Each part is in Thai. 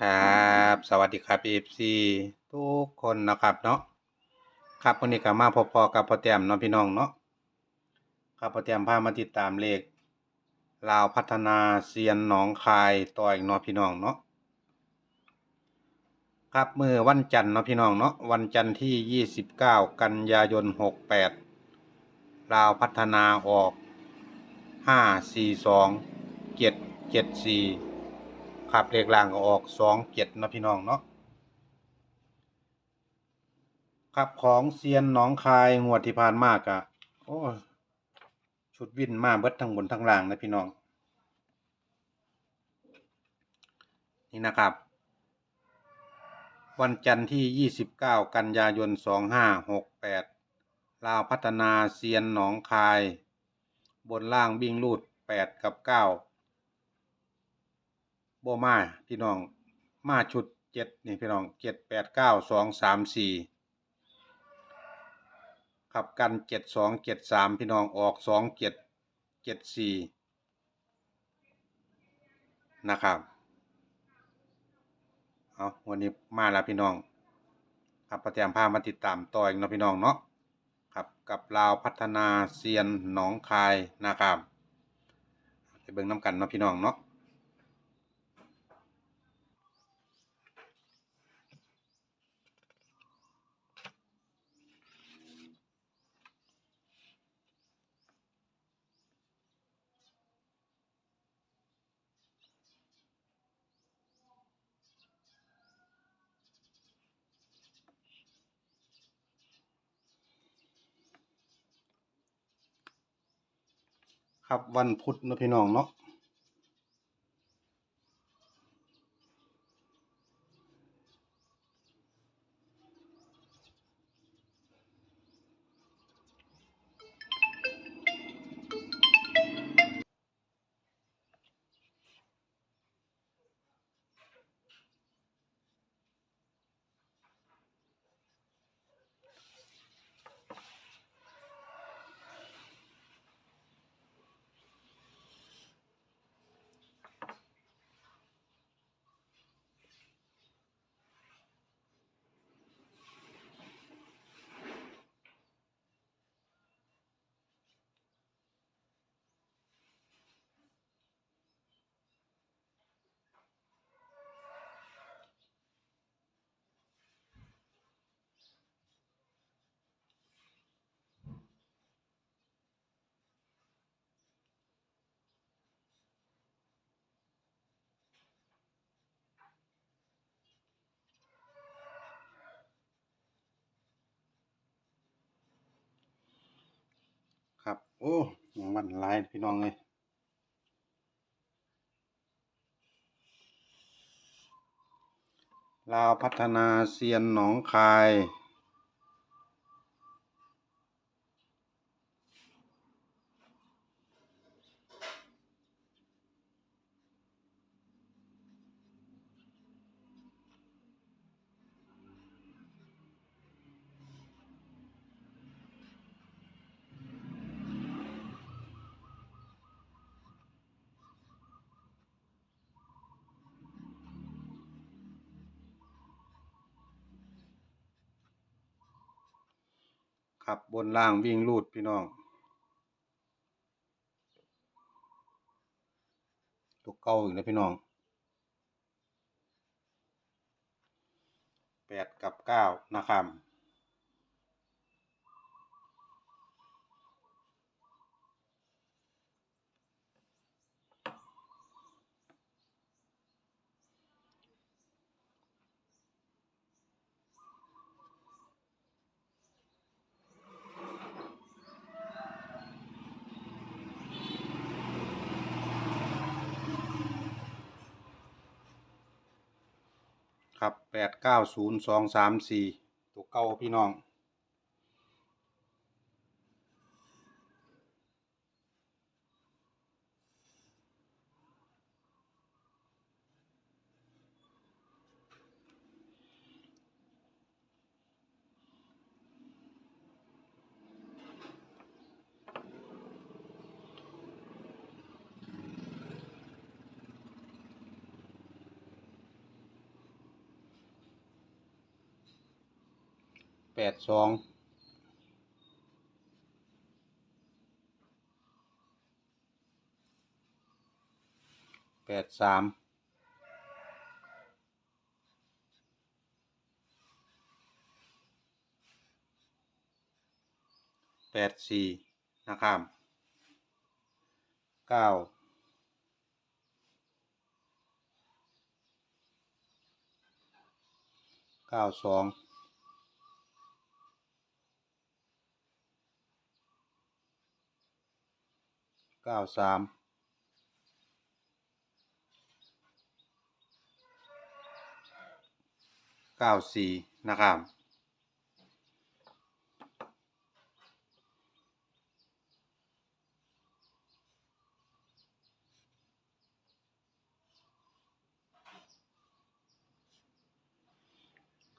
ครับสวัสดีครับ FC ทุกคนนะครับเนาะครับวันนี้ก็มาพบพอกับพ่อแต้มเนาะพี่น้องเนาะครับพ่อแต้มพามาติดตามเลขลาวพัฒนาเซียนหนองคายต่ออีกเนาะพี่น้องเนาะครับมือวันจันทร์เนาะพี่น้องเนาะวันจันทร์ที่ 29 กันยายน 68ลาวพัฒนาออก 542 774 ครับเลขล่างก็ออกสองเจ็ดนะพี่น้องเนาะครับของเซียนหนองคายงวดที่ผ่านมากอะโอ้ชุดวินมาเบิดทั้งบนทั้งล่างนะพี่น้อง นี่นะครับ วันจันทร์ที่ 29 กันยายน 2568 ลาวพัฒนาเซียนหนองคาย บนล่างวิ่งรูด 8 กับ9โบมาพี่น้องมาชุดเจ็ดนี่พี่น้องเจ็ดแปดเก้าสองสามสี่ขับกันเจ็ดสองเจ็ดสามพี่น้องออกสองเจ็ดเจ็ดสี่นะครับเอาวันนี้มาแล้วพี่น้องครับประเตรียมพามาติดตามต่ออีกเนาะพี่น้องเนาะครับกับลาวพัฒนาเซียนหนองคายนะครับไปเบิ่งน้ำกันเนาะพี่น้องเนาะ ครับวันพุธนะพี่น้องเนาะ ครับ โอ้หยังวันลายพี่น้องเลยลาวพัฒนาเซียนหนองคาย ครับบนล่างวิ่งลูดพี่น้องตัวเก่าอีกแล้วพี่น้องแปดกับเก้านะครับ ครับแปดเก้าศูนย์สองสามสี่ตัวเก่าพี่น้อง แปดสองแปดสามแปดสี่นะครับเก้าเก้าสอง เก้าสามเก้าสี่นะครับ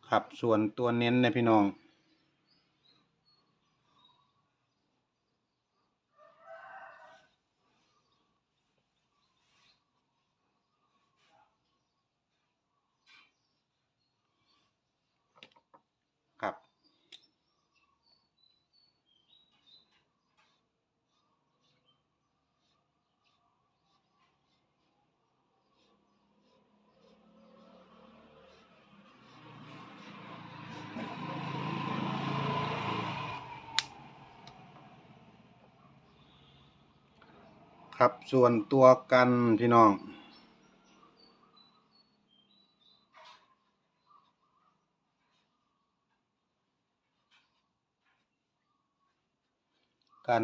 ครับส่วนตัวเน้นนยพี่น้อง ครับส่วนตัวกันพี่น้อง กัน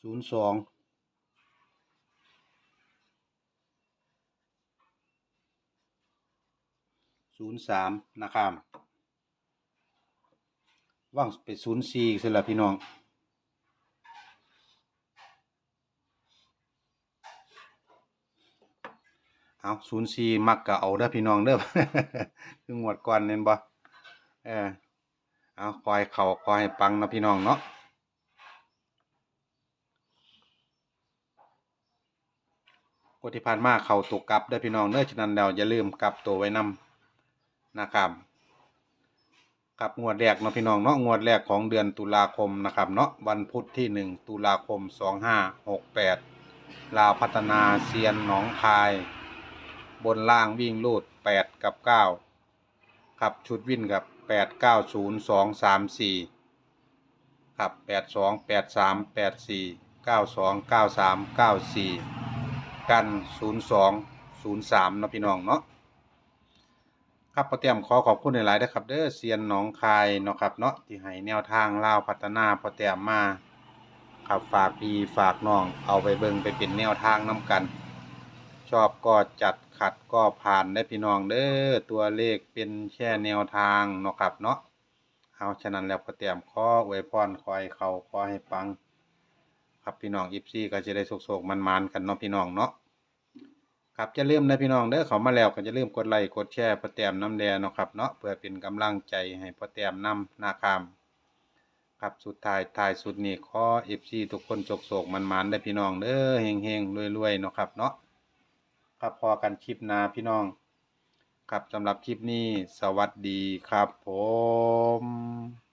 ศูนย์สองศูนย์สามนะครับ ว่างไปศูนย์สี่สิละพี่น้อง เอาศูนย์สี่มักกะเอาเด้อพี่น้องเด้อคืองวดก่อนเน้นบ่เออเอาคอยเข่าคอยปังนะพี่น้องเนาะกดที่ผ่านมาเข่าตกกลับเด้พี่น้องเด้อฉะนั้นแล้วอย่าลืมกลับตัวไว้นำนะครับ ครับงวดแรกเนาะพี่น้องเนาะงวดแรกของเดือนตุลาคมนะครับเนาะวันพุธที่หนึ่งตุลาคมสองห้าหกแปดลาวพัฒนาเซียนหนองคาย บนล่างวิ่งลูดแปดกับเก้าครับชุดวิ่นกับแปดเก้าศูนย์สองสามสี่ครับแปดสองแปดสามแปดสี่เก้าสองเก้าสามเก้าสี่กันศูนย์สองศูนย์สามนะพี่น้องเนาะ ครับพอเตรียมขอขอบคุณหลายๆนะครับเด้อเซียนหนองคายเนาะครับเนาะที่ให้แนวทางเล่าวพัฒนาพอเตรียมมาครับฝากพี่ฝากน้องเอาไปเบิ่งไปเป็นแนวทางน้ำกัน ชอบก็จัดขัดก็ผ่านได้พี่น้องเด้อตัวเลขเป็นแค่แนวทางเนาะครับเนาะเอาฉะนั้นแล้วก็เตรียมขออวยพรคอยเขาขอให้ปัง ครับพี่น้องยิปซี่ก็จะได้โศกๆมันๆกันเนาะพี่น้องเนาะ ครับจะเริ่มนะพี่น้องเด้อเขามาแล้วก็จะลืมกดไลค์กดแชร์พอแต้มน้ำแดงเนาะครับเนาะเพื่อเป็นกำลังใจให้พอแต้มนำนาคามครับสุดท้ายท้ายสุดนี้ขอเอฟซีทุกคนโศกๆมันได้พี่น้องเด้อเฮงๆรวยๆเนาะครับเนาะครับพอกันคลิปนาพี่น้อง ครับสำหรับคลิปนี้สวัสดีครับผม